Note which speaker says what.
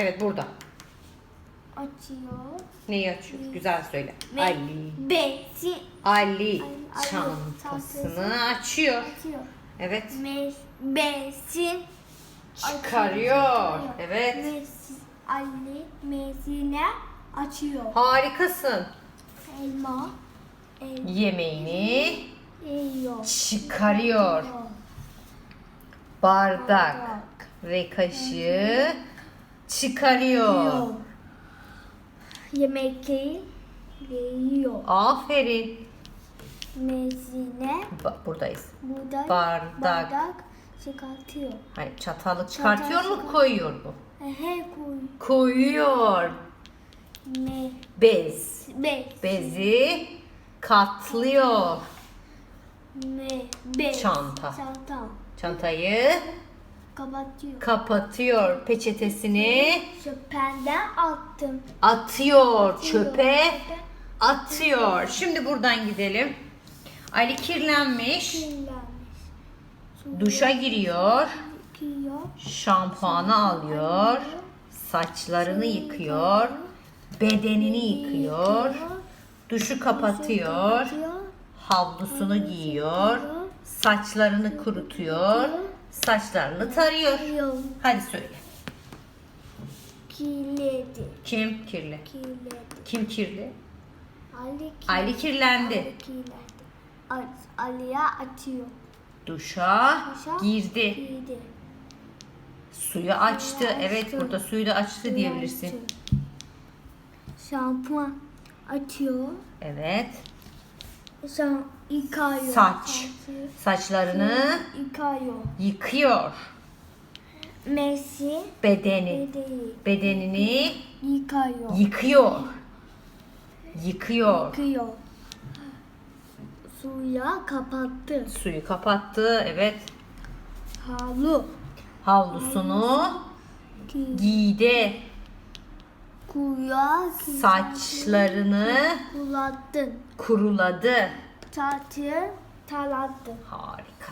Speaker 1: Evet burada.
Speaker 2: Açıyor.
Speaker 1: Neyi açıyor? Güzel söyle.
Speaker 2: Ve
Speaker 1: Ali.
Speaker 2: besi
Speaker 1: Ali
Speaker 2: Ali
Speaker 1: çantasını açıyor.
Speaker 2: açıyor.
Speaker 1: Evet.
Speaker 2: Mes, besin
Speaker 1: Çıkarıyor. Evet.
Speaker 2: Mes, Ali mesine açıyor.
Speaker 1: Harikasın.
Speaker 2: Elma el,
Speaker 1: Yemeğini
Speaker 2: yiyor.
Speaker 1: çıkarıyor. Bardak ve kaşığı çıkarıyor.
Speaker 2: Yemekleri yiyor.
Speaker 1: Aferin.
Speaker 2: Mesine
Speaker 1: Bak buradayız.
Speaker 2: burada
Speaker 1: Bardak.
Speaker 2: bardak çıkartıyor.
Speaker 1: Hayır çatalı çıkartıyor mu
Speaker 2: çıkar-
Speaker 1: koyuyor mu?
Speaker 2: He koy.
Speaker 1: Koyuyor.
Speaker 2: Me,
Speaker 1: Bez.
Speaker 2: be,
Speaker 1: Bezi katlıyor.
Speaker 2: me, be.
Speaker 1: Çanta.
Speaker 2: Çanta.
Speaker 1: Çantayı
Speaker 2: Kapatıyor.
Speaker 1: kapatıyor. Peçetesini
Speaker 2: Çöpenden attım.
Speaker 1: atıyor çöpe. Atıyor. Şimdi buradan gidelim. Ali kirlenmiş.
Speaker 2: Kirlenmiş.
Speaker 1: Duşa giriyor.
Speaker 2: Yıkıyor.
Speaker 1: Şampuanı alıyor. Saçlarını yıkıyor. Bedenini yıkıyor. Duşu kapatıyor. Havlusunu giyiyor. Saçlarını kurutuyor. Saçlarını tarıyor.
Speaker 2: Yıkıyor.
Speaker 1: Hadi söyle.
Speaker 2: Kirledi.
Speaker 1: Kim kirli?
Speaker 2: Kirledi.
Speaker 1: Kim kirli?
Speaker 2: Ali kirledi.
Speaker 1: Ali kirlendi.
Speaker 2: Ali kirlendi. Ali- Ali'ye atıyor.
Speaker 1: Duşa
Speaker 2: Duşa
Speaker 1: girdi.
Speaker 2: Girdi.
Speaker 1: Suyu açtı.
Speaker 2: Suyu
Speaker 1: Evet
Speaker 2: açtı.
Speaker 1: burada suyu da açtı diyebilirsin.
Speaker 2: Açıyor. Şampuan atıyor.
Speaker 1: Evet.
Speaker 2: Şam yıkıyor.
Speaker 1: Saç.
Speaker 2: Saçı
Speaker 1: Saçlarını
Speaker 2: yıkıyor.
Speaker 1: yıkıyor.
Speaker 2: Messi
Speaker 1: Bedeni. Bedenini
Speaker 2: yıkıyor.
Speaker 1: yıkıyor. Yıkıyor.
Speaker 2: Yıkıyor. Suya kapattı.
Speaker 1: Suyu kapattı. Evet.
Speaker 2: Havlu.
Speaker 1: Havlusunu
Speaker 2: Ki-
Speaker 1: giydi.
Speaker 2: Kuya
Speaker 1: Saçlarını
Speaker 2: kulattın.
Speaker 1: kuruladı.
Speaker 2: Saçı taradı.
Speaker 1: Harika.